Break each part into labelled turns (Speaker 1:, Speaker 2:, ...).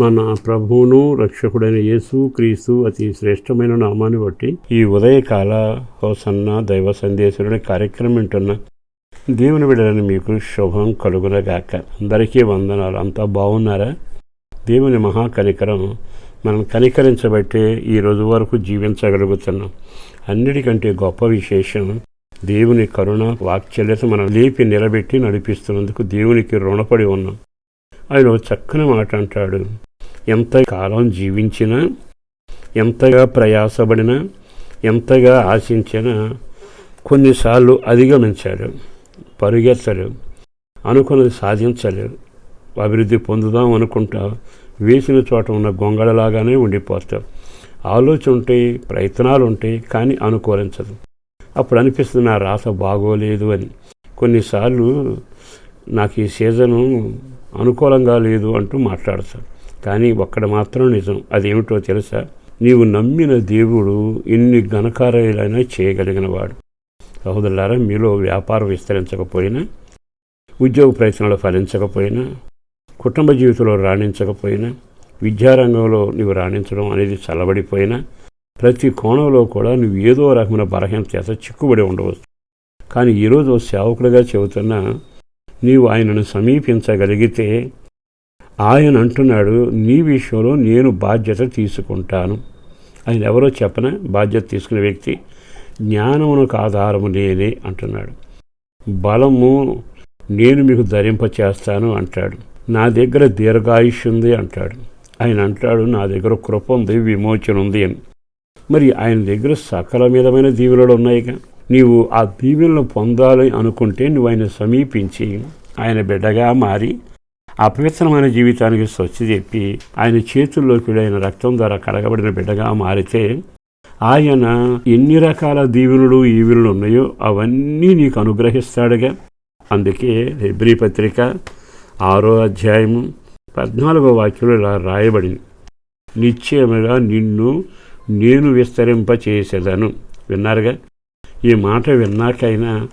Speaker 1: మన ప్రభువును రక్షకుడైన యేసు క్రీస్తు అతి శ్రేష్టమైన నామాన్ని బట్టి ఈ ఉదయకాల హోసన్న దైవ సందేశులని కార్యక్రమం వింటున్న దేవుని విడలని మీకు శుభం కలుగునగాక. అందరికీ వందనాలు. అంతా బాగున్నారా? దేవుని మహా కనికరం మనం కనికరించబట్టే ఈ రోజు వరకు జీవించగలుగుతున్నాం. అన్నిటికంటే గొప్ప విశేషం దేవుని కరుణ వాక్చల్యత మనం లేపి నిలబెట్టి నడిపిస్తున్నందుకు దేవునికి రుణపడి ఉన్నాం. ఆయన చక్కని మాట అంటాడు. ఎంత కాలం జీవించినా ఎంతగా ప్రయాసపడినా ఎంతగా ఆశించినా కొన్నిసార్లు అధిగమించారు పరుగెత్తరు అనుకున్నది సాధించలేరు. అభివృద్ధి పొందుదాం అనుకుంటా వేసిన చోట ఉన్న గొంగళలాగానే ఉండిపోతావు ఆలోచన ఉంటాయి ప్రయత్నాలు ఉంటాయి కానీ అనుకూలించదు. అప్పుడు అనిపిస్తుంది నా రాత బాగోలేదు అని. కొన్నిసార్లు నాకు ఈ సీజను అనుకూలంగా లేదు అంటూ మాట్లాడతాను కానీ ఒక్కడ మాత్రం నిజం. అదేమిటో తెలుసా? నీవు నమ్మిన దేవుడు ఎన్ని ఘనకార్యాలైనా చేయగలిగినవాడు. సహోదరులారా మీలో వ్యాపారం విస్తరించకపోయినా ఉద్యోగ ప్రయత్నాలు ఫలించకపోయినా కుటుంబ జీవితంలో రాణించకపోయినా విద్యారంగంలో నువ్వు రాణించడం అనేది చల్లబడిపోయినా ప్రతి కోణంలో కూడా నువ్వు ఏదో రకమైన బలహీన చేత చిక్కుబడి ఉండవచ్చు. కానీ ఈరోజు సేవకుడిగా చెబుతున్నా నీవు ఆయనను సమీపించగలిగితే ఆయన అంటున్నాడు నీ విషయంలో నేను బాధ్యత తీసుకుంటాను. ఆయన ఎవరో చెప్పన? బాధ్యత తీసుకునే వ్యక్తి జ్ఞానమునకు ఆధారము నేనే అంటున్నాడు. బలము నేను మీకు ధరింప చేస్తాను అంటాడు. నా దగ్గర దీర్ఘాయుష్ ఉంది అంటాడు. ఆయన అంటాడు నా దగ్గర కృప ఉంది విమోచన ఉంది అని. మరి ఆయన దగ్గర సకల విధమైన దీవెనలు ఉన్నాయిగా. నీవు ఆ దీవెనలు పొందాలి అనుకుంటే నువ్వు ఆయన సమీపించి ఆయన బిడ్డగా మారి అపవిత్రమైన జీవితానికి స్వచ్ఛ చెప్పి ఆయన చేతుల్లోకి ఆయన రక్తం ద్వారా కడగబడిన బిడ్డగా మారితే ఆయన ఎన్ని రకాల దీవెనలు ఈవెనలు ఉన్నాయో అవన్నీ నీకు అనుగ్రహిస్తాడుగా. అందుకే హెబ్రి పత్రిక ఆరో అధ్యాయము పద్నాలుగో వాక్యంలో ఇలా రాయబడింది. నిశ్చయముగా నిన్ను నేను విస్తరింపచేసేదను. విన్నారుగా? ఈ మాట విన్నాకైనా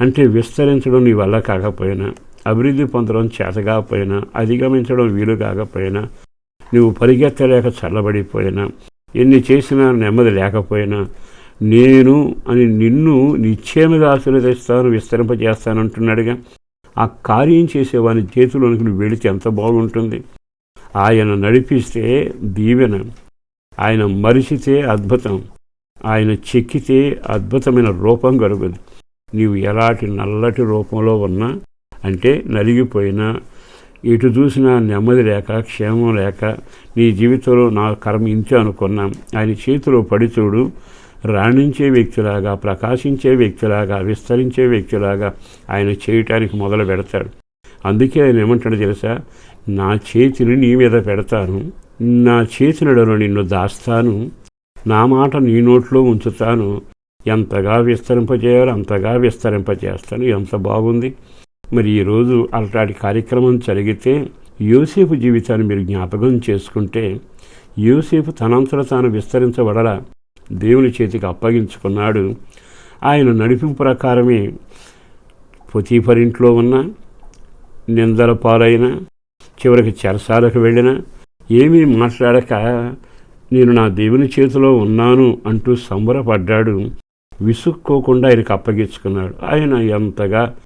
Speaker 1: అంటే విస్తరించడం నీ వల్ల కాకపోయినా అభివృద్ధి పొందడం చేతగాకపోయినా అధిగమించడం వీలు కాకపోయినా నువ్వు పరిగెత్తలేక చల్లబడిపోయినా ఎన్ని చేసినా నెమ్మది లేకపోయినా నేను అని నిన్ను నిశ్చయముగా ఆశీర్వదిస్తాను విస్తరింపజేస్తాను అంటున్నాడుగా ఆ కార్యం చేసేవాని చేతిలోనికి నువ్వు వెళితే ఎంత బాగుంటుంది. ఆయన నడిపిస్తే దీవెన ఆయన మరిచితే అద్భుతం ఆయన చెక్కితే అద్భుతమైన రూపం కలుగుద్ది నీవు ఎలాంటి నల్లటి రూపంలో ఉన్నా అంటే నలిగిపోయినా ఎటు చూసినా నెమ్మది లేక క్షేమం లేక నీ జీవితంలో నా కర్మ ఇంతే అనుకున్నా ఆయన చేతిలో పడి చూడు రాణించే వ్యక్తిలాగా ప్రకాశించే వ్యక్తిలాగా విస్తరించే వ్యక్తిలాగా ఆయన చేయటానికి మొదలు పెడతాడు. అందుకే ఆయన ఏమంటాడు తెలుసా? నా చేతిని నీ మీద పెడతాను నా చేతినడలో నిన్ను దాస్తాను నా మాట నీ నోట్లో ఉంచుతాను ఎంతగా విస్తరింపజేయాలో అంతగా విస్తరింపజేస్తాను ఎంత బాగుంది. మరి ఈరోజు అలాంటి కార్యక్రమం జరిగితే యూసేఫ్ జీవితాన్ని మీరు జ్ఞాపకం చేసుకుంటే యూసేఫ్ తనంతట తాను విస్తరించబడల దేవుని చేతికి అప్పగించుకున్నాడు. ఆయన నడిపింపు ప్రకారమే పొతీఫరింట్లో ఉన్న నిందల పాలైన చివరికి చెరసాలకు వెళ్ళిన ఏమీ మాట్లాడక నేను నా దేవుని చేతిలో ఉన్నాను అంటూ సంబరపడ్డాడు. విసుక్కోకుండా ఆయనకు అప్పగించుకున్నాడు. ఆయన ఎంతగా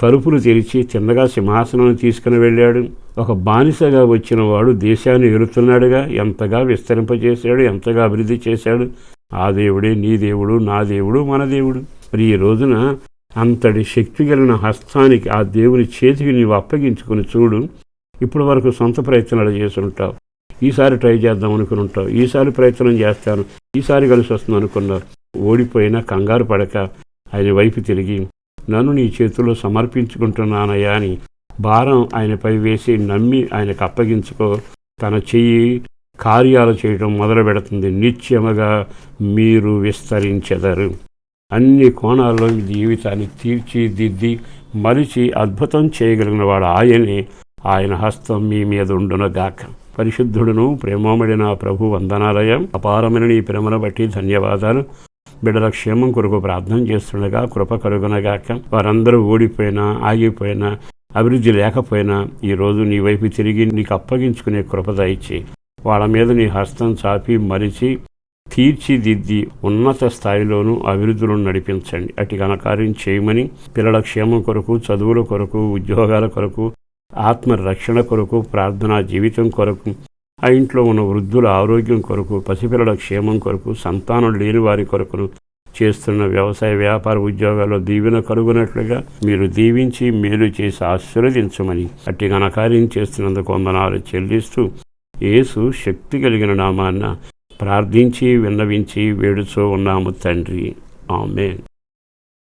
Speaker 1: తలుపులు తెరిచి చిన్నగా సింహాసనం తీసుకుని వెళ్ళాడు. ఒక బానిసగా వచ్చిన వాడు దేశాన్ని ఎరుతున్నాడుగా ఎంతగా విస్తరింపజేశాడు ఎంతగా అభివృద్ధి చేశాడు. ఆ దేవుడే నీ దేవుడు నా దేవుడు మన దేవుడు. మరి ఈ రోజున అంతటి శక్తి కలిగిన హస్తానికి ఆ దేవుని చేతికి నీవు అప్పగించుకుని చూడు. ఇప్పుడు వరకు సొంత ప్రయత్నాలు చేసి ఉంటావు ఈసారి ట్రై చేద్దాం అనుకుని ఉంటావు. ఈసారి ప్రయత్నం చేస్తాను. ఈసారి కలిసి వస్తుంది అనుకున్నావు. ఓడిపోయినా కంగారు పడక. ఆయన వైపు తిరిగి నన్ను నీ చేతుల్లో సమర్పించుకుంటున్నానయ్యా అని భారం ఆయనపై వేసి నమ్మి ఆయనకు అప్పగించుకో. తన చెయ్యి కార్యాలు చేయడం మొదలు పెడుతుంది నిత్యముగా మీరు విస్తరించెదరు. అన్ని కోణాల్లో మీ జీవితాన్ని తీర్చిదిద్ది మరిచి అద్భుతం చేయగలిగిన వాడు ఆయనే. ఆయన హస్తం మీ మీద ఉండునగాక పరిశుద్ధుడును ప్రేమమడిన ప్రభు వందనాలయం. అపారమైన నీ ప్రేమను బట్టి ధన్యవాదాలు. బిడ్డల క్షేమం కొరకు ప్రార్థన చేస్తుండగా కృప కలుగునగాక వారందరూ ఓడిపోయినా ఆగిపోయినా అభివృద్ధి లేకపోయినా ఈరోజు నీ వైపు తిరిగి నీకు అప్పగించుకునే కృప దయచి వాళ్ళ మీద నీ హస్తం చాపి మరిచి తీర్చిదిద్ది ఉన్నత స్థాయిలోనూ అభివృద్ధిలో నడిపించండి. అటు ఘనకార్యం చేయమని పిల్లల క్షేమం కొరకు చదువుల కొరకు ఉద్యోగాల కొరకు ఆత్మ రక్షణ కొరకు ప్రార్థనా జీవితం కొరకు ఆ ఇంట్లో ఉన్న వృద్ధుల ఆరోగ్యం కొరకు పసిపిల్లల క్షేమం కొరకు సంతానం లేని వారి కొరకును చేస్తున్న వ్యవసాయ వ్యాపార ఉద్యోగాల్లో దీవెన కలుగునట్లుగా మీరు దీవించి మేలు చేసి ఆశీర్వదించమని అట్టి ఘనకార్యం చేస్తున్నందుకు వందనాలు చెల్లిస్తూ యేసు శక్తి కలిగిన నామాన్న ప్రార్థించి విన్నవించి వేడుచూ ఉన్నాము తండ్రి. ఆమె